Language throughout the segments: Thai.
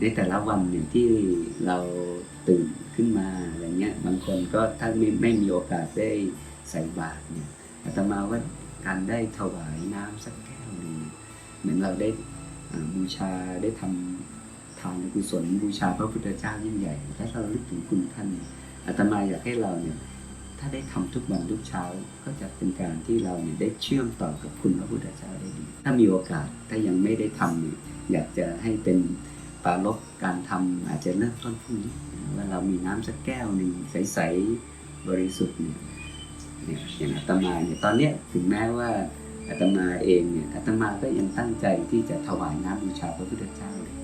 ในแต่ละวันเนี่ยที่เราตื่นขึ้นมาอะไรเงี้ยบางคนก็ถ้าไม่ไม่มีโอกาสได้ใส่บาตรเนี่ยอาตมาว่าการได้ถวายน้ำสักแก้วหนึ่งเนี่ยเหมือนเราได้บูชาได้ทำทานกุศลบูชาพระพุทธเจ้ายิ่งใหญ่ถ้าเราลึกถึงคุณท่านอาตมาอยากให้เราเนี่ยถ้าได้ทำทุกวันทุกเช้าก็จะเป็นการที่เราเนี่ยได้เชื่อมต่อกับคุณพระพุทธเจ้าได้ดี ถ้ามีโอกาสถ้ายังไม่ได้ทำเนี่ยอยากจะให้เป็น ปารบการทำอาจจะเริ่มต้นพรุ่งนี้ว่าเรามีน้ำสักแก้วหนึ่งใสๆบริสุทธิ์เนี่ยเนี่ยอย่างอาตมาเนี่ยตอนเนี้ยถึงแม้ว่าอาตมาเองเนี่ยอาตมาก็ยังตั้งใจที่จะถวายน้ำบูชาพระพุทธเจ้าเลย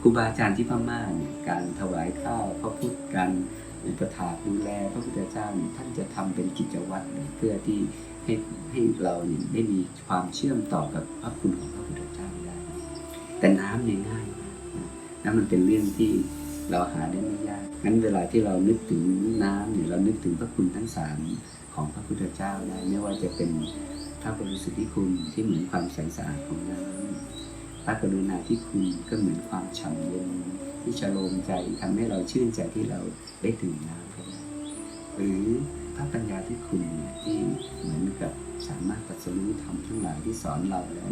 ครูบาอาจารย์ที่พม่าเนี่ยการถวายข้าวพระพุทธการอุปถากดูแลพระพุทธเจ้าเนี่ยท่านจะทำเป็นกิจวัตรเพื่อที่ให้ให้เราเนี่ยได้มีความเชื่อมต่อกับพระคุณของพระพุทธเจ้าได้ แต่น้ำเนี่ยง่าย นะน้ำมันเป็นเรื่องที่เราหาได้ไม่ยากงั้นเวลาที่เรานึกถึงน้ำเนี่ยเรานึกถึงพระคุณทั้งสามของพระพุทธเจ้าได้ไม่ว่าจะเป็นพระบริสุทธิคุณที่เหมือนความใสสะอาดของน้ำพระกรุณาที่คุณก็เหมือนความฉ่ำเย็นที่ชโลมใจทำให้เราชื่นใจที่เราได้ดื่มน้ำก็ได้หรือพระปัญญาที่คุณเนี่ยที่เหมือนกับสามารถตรัสรู้ธรรมทั้งหลายที่สอนเราแล้ว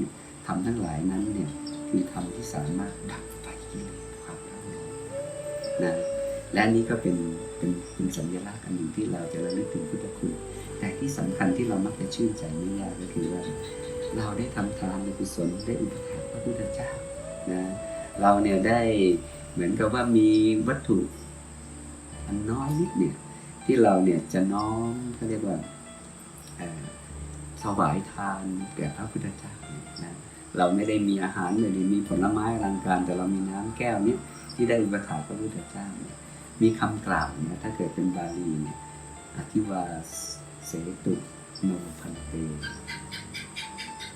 ทำทั้งหลายนั้นเนี่ยคือธรรมที่สามารถดับ กิเลสความร้อนนะและอันนี้ก็เป็นเป็นเป็นสัญลักษณ์อันหนึ่งที่เราจะระลึกถึงพุทธคุณแต่ที่สำคัญที่เรามักจะชื่นใจไม่ยากก็คือว่า เราได้ทำทานในกุศลได้อุปถัมภ์พระพุทธเจ้านะเราเนี่ยได้เหมือนกับว่ามีวัตถุอันน้อยนิดเนี่ยที่เราเนี่ยจะน้อมเขาเรียกว่าเอ่อถวายทานแก่พระพุทธเจ้านะ เราไม่ได้มีอาหารไม่ได้มีผลไม้อลังการ แต่เรามีน้ำแก้วนี้ที่ได้อุปถัมภ์พระพุทธเจ้าเนี่ยมีคำกล่าวนะถ้าเกิดเป็นบาลีเนี่ยอธิวาเสตุโนพันเต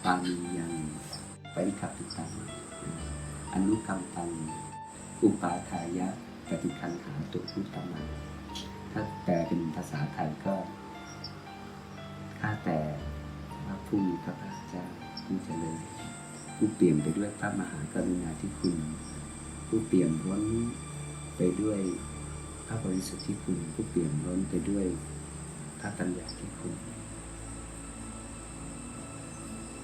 ปานียังปริคับตุตังอนุกรรมตังอุปาทายะปฏิคันหาตุพุตตมังถ้าแปลเป็นภาษาไทยก็ข้าแต่พระผู้มีพระภาคเจ้าผู้เจริญ ผู้เปี่ยมไปด้วยพระมหากรุณาธิคุณ ผู้เปี่ยมล้นไปด้วยพระบริสุทธิคุณ ผู้เปี่ยมล้นไปด้วยพระปัญญาธิคุณ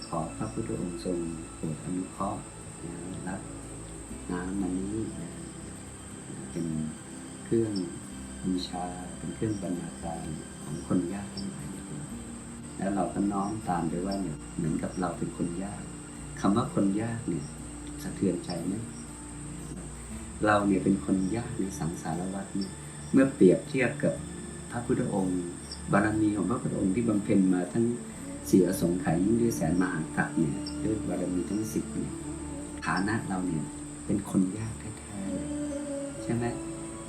ขอพระพุทธองค์ทรงโปรดอนุเคราะห์นะรับน้ำมันนี้เป็นเครื่องบูชาเป็นเครื่องบรรณาการของคนยากทั้งหลายแล้วเราก็น้อมตามไปว่าเนี่ยเหมือนกับเราเป็นคนยาก คำว่าคนยากเนี่ยสะเทือนใจไหมเราเนี่ยเป็นคนยากในสังสารวัฏเนี่ยเมื่อเปรียบเทียบกับพระพุทธองค์ บารมีของพระพุทธองค์ที่บำเพ็ญมาทั้งเสียสงไขยยิ่งด้วยแสนมหากัปเนี่ยด้วยบารมีทั้งสิบเนี่ยฐานะเราเนี่ยเป็นคนยากแท้ๆเลยใช่ไหม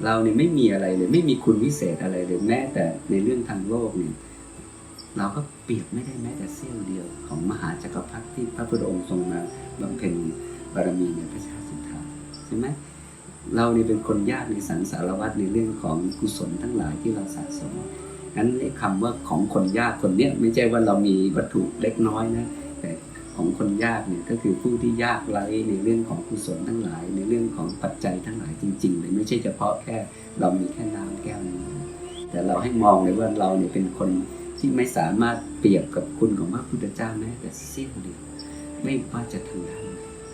เราเนี่ยไม่มีอะไรเลยไม่มีคุณวิเศษอะไรเลยแม้แต่ในเรื่องทางโลกเนี่ย เราก็เปรียบไม่ได้แม้แต่เสี้ยวเดียวของมหาจักรพรรดิที่พระพุทธองค์ทรงมาบำเพ็ญบารมีในพระชาติสุดท้ายใช่ไหมเราเนี่ยเป็นคนยากในสังสารวัฏในเรื่องของกุศลทั้งหลายที่เราสะสมงั้นไอ้คำว่าของคนยากคนเนี้ยไม่ใช่ว่าเรามีวัตถุเล็กน้อยนะแต่ของคนยากเนี่ยก็คือผู้ที่ยากไร้ในเรื่องของกุศลทั้งหลาย ในเรื่องของปัจจัยทั้งหลายจริงๆเลยไม่ใช่เฉพาะแค่เรามีแค่น้ำแก้วนี้แต่เราให้มองเลยว่าเราเนี่ยเป็นคน ที่ไม่สามารถเปรียบกับคุณของพระพุทธเจ้าแม้แต่เสี้ยวเดียวไม่ว่าจะทางด้าน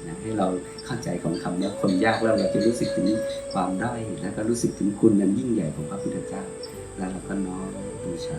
นะให้เราเข้าใจของคำว่าคนยากแล้วเราจะรู้สึกถึงความด้อยแล้วก็รู้สึกถึงคุณนั้นยิ่งใหญ่ของพระพุทธเจ้า แล้วเราก็น้อมบูชา